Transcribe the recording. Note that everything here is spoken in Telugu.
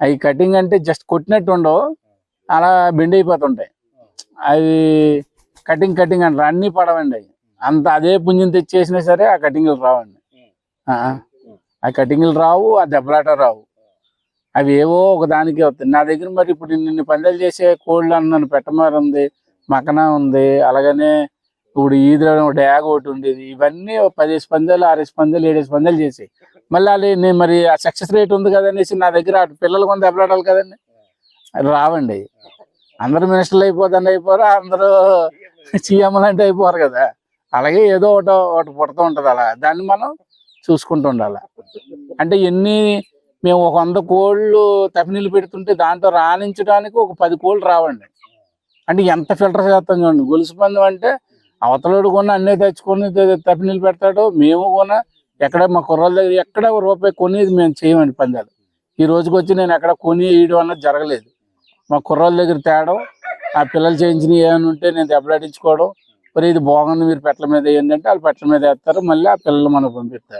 అవి కటింగ్ అంటే జస్ట్ కొట్టినట్టు ఉండవు. అలా బెండ్ అయిపోతుంటాయి. అవి కటింగ్ కటింగ్ అంటారు అన్ని పడవండి అవి. అంత అదే పుంజం తెచ్చేసినా సరే ఆ కటింగ్లు రావండి. ఆ, ఆ. కటింగ్లు రావు ఆ దెబ్బలాట రావు. అవి ఏవో ఒక దానికి వస్తాయి. నా దగ్గర మరి ఇప్పుడు నిన్ను పందాలు చేసే కోళ్ళు అన్నాను పెట్టమారు ఉంది మకన ఉంది అలాగనే ఇప్పుడు ఈదులో డ్యాగ్ ఒకటి ఉండేది. ఇవన్నీ పదిహేను పందాలు ఆరేసి పందాలు ఏడేసి పందాలు చేసాయి. మళ్ళీ అది నేను మరి ఆ సక్సెస్ రేట్ ఉంది కదనేసి నా దగ్గర అటు పిల్లలు కొంత దెబ్బలాడాలి కదండి. రావండి. అందరు అందరూ మినిస్టర్లు అయిపోతుంది అయిపోరు అందరూ సీఎంలు అంటే అయిపోరు కదా. అలాగే ఏదో ఒకటి ఒకటి పుడుతూ ఉంటుంది అలా. దాన్ని మనం చూసుకుంటూ ఉండాలి. అంటే ఎన్ని మేము ఒక వంద కోళ్ళు తపినీళ్ళు పెడుతుంటే దాంట్లో రాణించడానికి ఒక పది కోళ్ళు రావండి. అంటే ఎంత ఫిల్టర్ చేస్తాం చూడండి. గొలుసు పందం అంటే అవతలోడు కొన్న అన్నీ తెచ్చుకొని తపినీళ్ళు పెడతాడు మేము కూడా ఎక్కడ మా కుర్రాల దగ్గర ఎక్కడ రూపాయి కొనేది మేము చేయమండి పందాలు. ఈ రోజుకి వచ్చి నేను ఎక్కడ కొని వేయడం అన్నది జరగలేదు. మా కుర్రాల దగ్గర తేడం ఆ పిల్లలు చేయించినవి ఏమైనా ఉంటే నేను దెబ్బలాడించుకోవడం మరి ఇది బాగుంది మీరు పెట్టల మీద ఏంటంటే వాళ్ళు పెట్టల మీద వేస్తారు మళ్ళీ ఆ పిల్లలు మనకు పంపిస్తారు.